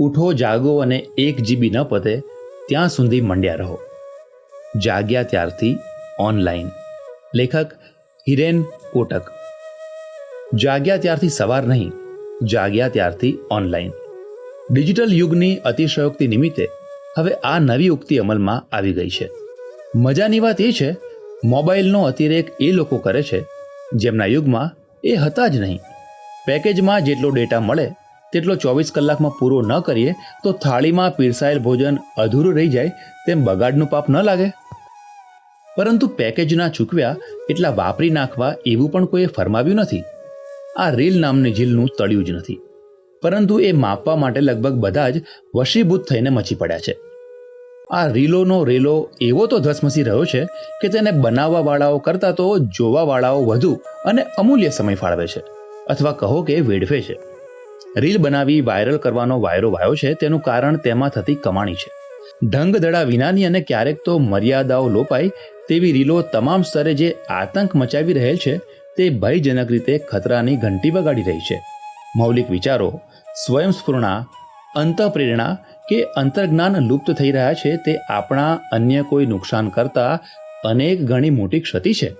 ઉઠો, જાગો અને એક જીબી ન પતે, ત્યાં સુધી મંડ્યા રહો. જાગ્યા ત્યારથી ઓનલાઈન લેખક હિરેન કોટક. જાગ્યા ત્યારથી સવાર નહીં, જાગ્યા ત્યારથી ઓનલાઈન ડિજિટલ યુગની અતિશયોક્તિ નિમિત્તે હવે આ નવી ઉક્તિ અમલમાં આવી ગઈ છે. મજાની વાત એ છે, મોબાઈલનો અતિરેક એ લોકો કરે છે, જેમના યુગમાં એ હતા જ નહીં. પેકેજમાં જેટલો ડેટા મળે તેટલો ચોવીસ કલાકમાં પૂરો ન કરીએ, તો થાળીમાં પીરસાયેલ ભોજન અધૂરું રહી જાય તેમ બગાડનું પાપ ન લાગે. પરંતુ પેકેજ ના ચૂકવ્યા એટલા વાપરી નાખવા એવું પણ કોઈએ ફરમાવ્યું નથી. આ રીલ નામની ઝીલનું તળ્યું જ નથી. પરંતુ એ માપવા માટે લગભગ બધા જ વશીભૂત થઈને મચી પડ્યા છે. આ રીલોનો રેલો એવો તો ધસમસી રહ્યો છે કે તેને બનાવવા વાળાઓ કરતાં તો જોવા વાળાઓ વધુ અને અમૂલ્ય સમય ફાળવે છે. અથવા કહો કે વેડફે છે. રીલ બનાવી વાયરલ કરવાનો વાયરો વાયો છે, તેનું કારણ તેમાં થતી કમાણી છે. ઢંગ દડા વિનાની અને ક્યારેક તો મર્યાદાઓ લોપાય તેવી રીલો તમામ સ્તરે જે આતંક મચાવી રહેલ છે, તે ભયજનક રીતે ખતરાની ઘંટી વગાડી રહી છે. મૌલિક વિચારો, સ્વયંસ્ફૂર્ણા, અંતઃપ્રેરણા કે અંતર્જ્ઞાન લુપ્ત થઈ રહ્યા છે, તે આપણા અન્ય કોઈ નુકસાન કરતા અનેક ગણી મોટી ક્ષતિ છે.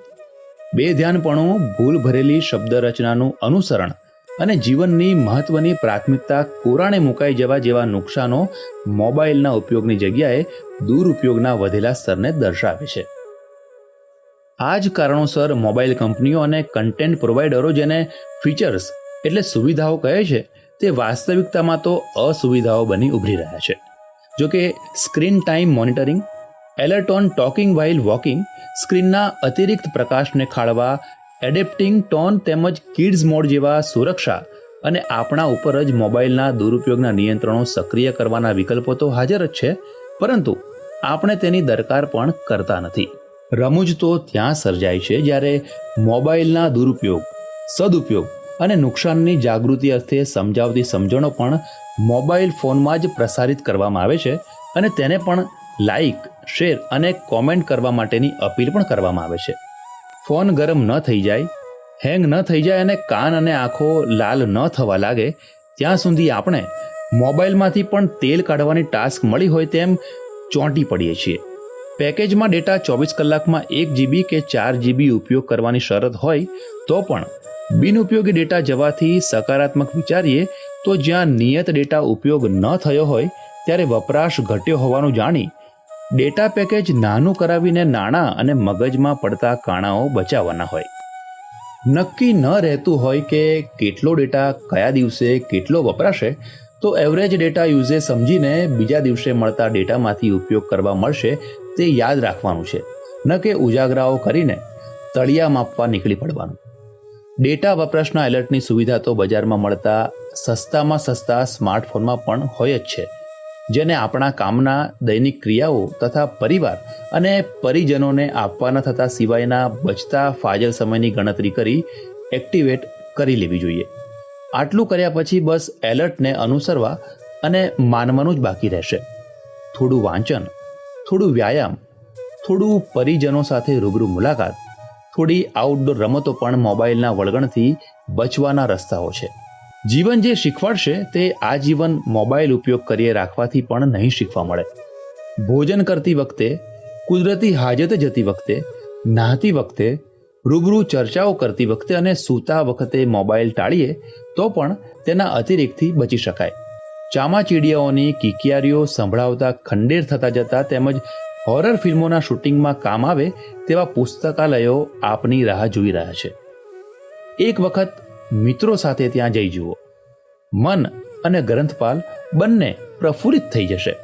બે ધ્યાનપણું ભૂલ ભરેલી શબ્દ રચનાનું અનુસરણ અને જીવનની મહત્વની પ્રાથમિકતા કોરાણે મુકાઈ જવા જેવા નુકસાનો મોબાઈલના ઉપયોગની જગ્યાએ દુરુપયોગના વધેલા સ્તરને દર્શાવે છે. આ જ કારણોસર મોબાઈલ કંપનીઓ અને કન્ટેન્ટ પ્રોવાઈડરો જેને ફીચર્સ એટલે સુવિધાઓ કહે છે, તે વાસ્તવિકતામાં તો અસુવિધાઓ બની ઉભરી રહ્યા છે. જો કે screen time monitoring, alert on talking while walking, સ્ક્રીનના અતિરિક્ત પ્રકાશને ખાળવા એડેપ્ટિંગ ટોન તેમજ કિડ્સ મોડ જેવા સુરક્ષા અને આપણા ઉપર જ મોબાઈલના દુરુપયોગના નિયંત્રણો સક્રિય કરવાના વિકલ્પો તો હાજર જ છે, પરંતુ આપણે તેની દરકાર પણ કરતા નથી. રમૂજ તો ત્યાં સર્જાય છે જ્યારે મોબાઈલના દુરુપયોગ, સદુપયોગ અને નુકસાનની જાગૃતિ અર્થે સમજાવતી સમજણો પણ મોબાઈલ ફોનમાં જ પ્રસારિત કરવામાં આવે છે અને તેને પણ લાઈક, શેર અને કોમેન્ટ કરવા માટેની અપીલ પણ કરવામાં આવે છે. ફોન ગરમ ન થઈ જાય, હેંગ ન થઈ જાય અને કાન અને આંખો લાલ ન થવા લાગે, ત્યાં સુધી આપણે મોબાઈલમાંથી પણ તેલ કાઢવાની ટાસ્ક મળી હોય તેમ ચોંટી પડીએ છીએ. પેકેજમાં ડેટા ચોવીસ કલાકમાં એક જીબી કે ચાર જીબી ઉપયોગ કરવાની શરત હોય, તો પણ બિનઉપયોગી ડેટા જવાથી સકારાત્મક વિચારીએ તો જ્યાં નિયત ડેટા ઉપયોગ ન થયો હોય, ત્યારે વપરાશ ઘટ્યો હોવાનું જાણી ડેટા પેકેજ નાનું કરાવીને નાણાં અને મગજમાં પડતા કાણાઓ બચાવવાના હોય. નક્કી ન રહેતું હોય કે કેટલો ડેટા કયા દિવસે કેટલો વપરાશે, તો એવરેજ ડેટા યુઝે સમજીને બીજા દિવસે મળતા ડેટામાંથી ઉપયોગ કરવા મળશે તે યાદ રાખવાનું છે, ન કે ઉજાગરાઓ કરીને તળિયા માપવા નીકળી પડવાનું. ડેટા વપરાશના એલર્ટની સુવિધા તો બજારમાં મળતા સસ્તામાં સસ્તા સ્માર્ટફોનમાં પણ હોય જ છે. જેને આપણા કામના દૈનિક ક્રિયાઓ તથા પરિવાર અને પરિજનોને આપવાના થતા સિવાયના બચતા ફાજલ સમયની ગણતરી કરી એક્ટિવેટ કરી લેવી જોઈએ. આટલું કર્યા પછી બસ એલર્ટને અનુસરવા અને માનવાનું જ બાકી રહેશે. થોડું વાંચન, થોડું વ્યાયામ, થોડું પરિજનો સાથે રૂબરૂ મુલાકાત, થોડી આઉટડોર રમતો પણ મોબાઈલના વળગણથી બચવાના રસ્તાઓ છે. જીવન જે શીખવાડશે તે આ જીવન મોબાઈલ ઉપયોગ કરીએ રાખવાથી પણ નહીં શીખવા મળે. ભોજન કરતી વખતે, કુદરતી હાજતે જતી વખતે, નહાતી વખતે, રૂબરૂ ચર્ચાઓ કરતી વખતે અને સૂતા વખતે મોબાઈલ ટાળીએ, તો પણ તેના અતિરેકથી બચી શકાય. ચામાચીડિયાઓની કિકિયારીઓ સંભળાવતા ખંડેર થતા જતા તેમજ હોરર ફિલ્મોના શૂટિંગમાં કામ આવે તેવા પુસ્તકાલયો આપની રાહ જોઈ રહ્યા છે. એક વખત મિત્રો સાથે ત્યાં જઈ જુઓ. મન અને ગ્રંથપાલ બંને પ્રફુલ્લિત થઈ જશે.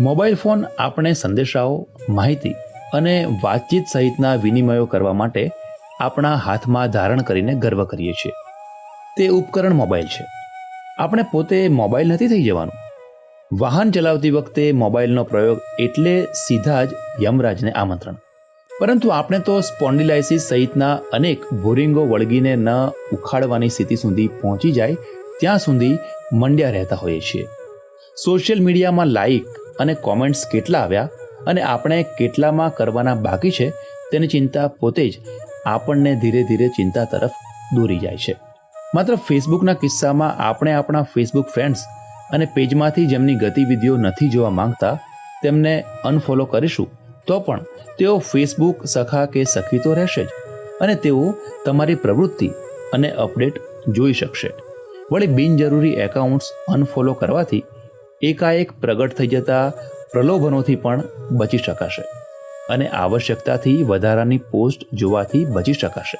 મોબાઈલ ફોન આપણે સંદેશાઓ, માહિતી અને વાતચીત સહિતના વિનિમયો કરવા માટે આપણા હાથમાં ધારણ કરીને ગર્વ કરીએ છીએ. તે ઉપકરણ મોબાઈલ છે. આપણે પોતે મોબાઈલ નથી થઈ જવાનું. વાહન ચલાવતી વખતે મોબાઈલનો પ્રયોગ એટલે સીધા જ યમરાજને આમંત્રણ. પરંતુ આપણે તો સ્પોન્ડિલાઇસિસ સહિતના અનેક બોરિંગો વળગીને ન ઉખાડવાની સ્થિતિ સુધી પહોંચી જાય, ત્યાં સુધી મંડ્યા રહેતા હોઈએ છીએ. સોશિયલ મીડિયામાં લાઈક અને કોમેન્ટ્સ કેટલા આવ્યા અને આપણે કેટલામાં કરવાના બાકી છે, તેની ચિંતા પોતે જ આપણને ધીરે ધીરે ચિંતા તરફ દોરી જાય છે. માત્ર ફેસબુકના કિસ્સામાં આપણે આપણા ફેસબુક ફ્રેન્ડ્સ અને પેજમાંથી જેમની ગતિવિધિઓ નથી જોવા માંગતા, તેમને અનફોલો કરીશું. તો પણ તેઓ ફેસબુક સખા કે સખી તો રહેશે જ અને તેઓ તમારી પ્રવૃત્તિ અને અપડેટ જોઈ શકશે. વળી બિનજરૂરી એકાઉન્ટ્સ અનફોલો કરવાથી એકાએક પ્રગટ થઈ જતા પ્રલોભનોથી પણ બચી શકાશે અને આવશ્યકતાથી વધારાની પોસ્ટ જોવાથી બચી શકાશે.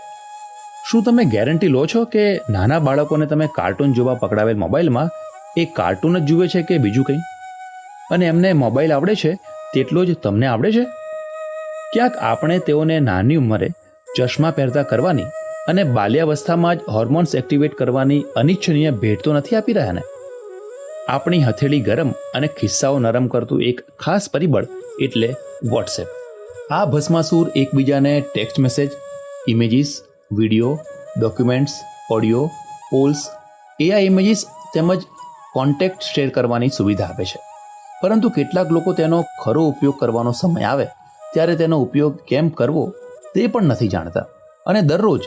શું તમે ગેરંટી લો છો કે નાના બાળકોને તમે કાર્ટૂન જોવા પકડાવેલ મોબાઈલમાં એ કાર્ટૂન જ જુએ છે કે બીજું કંઈ? અને એમને મોબાઈલ આવડે છે તેટલો જ તમને આવડે છે? ક્યાંક આપણે તેઓને નાની ઉંમરે ચશ્મા પહેરતા કરવાની અને બાલ્યાવસ્થામાં જ હોર્મોન્સ એક્ટિવેટ કરવાની અનિચ્છનીય ભેટ તો નથી આપી રહ્યા ને? આપણી હથેળી ગરમ અને ખિસ્સાઓ નરમ કરતું એક ખાસ પરિબળ એટલે વોટ્સએપ આ ભસ્માસુર એકબીજાને text message images video documents audio polls AI images તેમજ કોન્ટેક્ટ શેર કરવાની સુવિધા આપે છે. પરંતુ કેટલાક લોકો તેનો ખરો ઉપયોગ કરવાનો સમય આવે, ત્યારે તેનો ઉપયોગ કેમ કરવો તે પણ નથી જાણતા. અને દરરોજ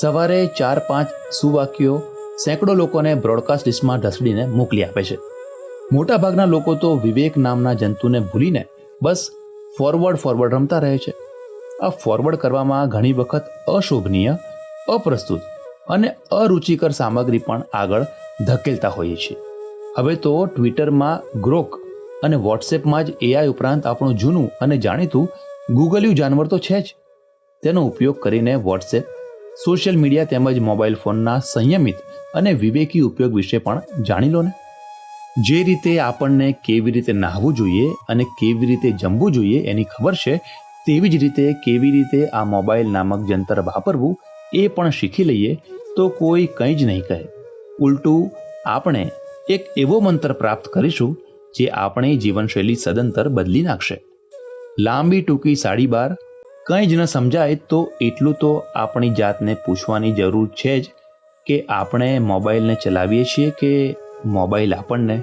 સવારે ચાર પાંચ સુવાક્યો સેંકડો લોકોને બ્રોડકાસ્ટ લિસ્ટમાં ઢસડીને મોકલી આપે છે. મોટાભાગના લોકો તો વિવેક નામના જંતુને ભૂલીને બસ ફોરવર્ડ ફોરવર્ડ રમતા રહે છે. આ ફોરવર્ડ કરવામાં ઘણી વખત અશોભનીય, અપ્રસ્તુત અને અરુચિકર સામગ્રી પણ આગળ ધકેલતા હોઈએ છીએ. હવે તો ટ્વિટરમાં ગ્રોક અને વોટ્સએપમાં જ એઆઈ ઉપરાંત આપણું જૂનું અને જાણીતું ગૂગલ્યું જાનવર તો છે જ. તેનો ઉપયોગ કરીને વોટ્સએપ, સોશિયલ મીડિયા તેમજ મોબાઈલ ફોનના સંયમિત અને વિવેકી ઉપયોગ વિશે પણ જાણી લો ને. જે રીતે આપણને કેવી રીતે નાહવું જોઈએ અને કેવી રીતે જમવું જોઈએ એની ખબર છે, તેવી જ રીતે કેવી રીતે આ મોબાઈલ નામક જંતર વાપરવું એ પણ શીખી લઈએ તો કોઈ કંઈ જ નહીં કહે. ઉલટું, આપણે એક એવો મંત્ર પ્રાપ્ત કરીશું જે આપણી જીવનશૈલી સદંતર બદલી નાખશે. લાંબી ટૂંકી સાડી બાર કંઈ જ ન સમજાય તો એટલું તો આપણી જાતને પૂછવાની જરૂર છે જ કે આપણે મોબાઈલને ચલાવીએ છીએ કે મોબાઈલ આપણને?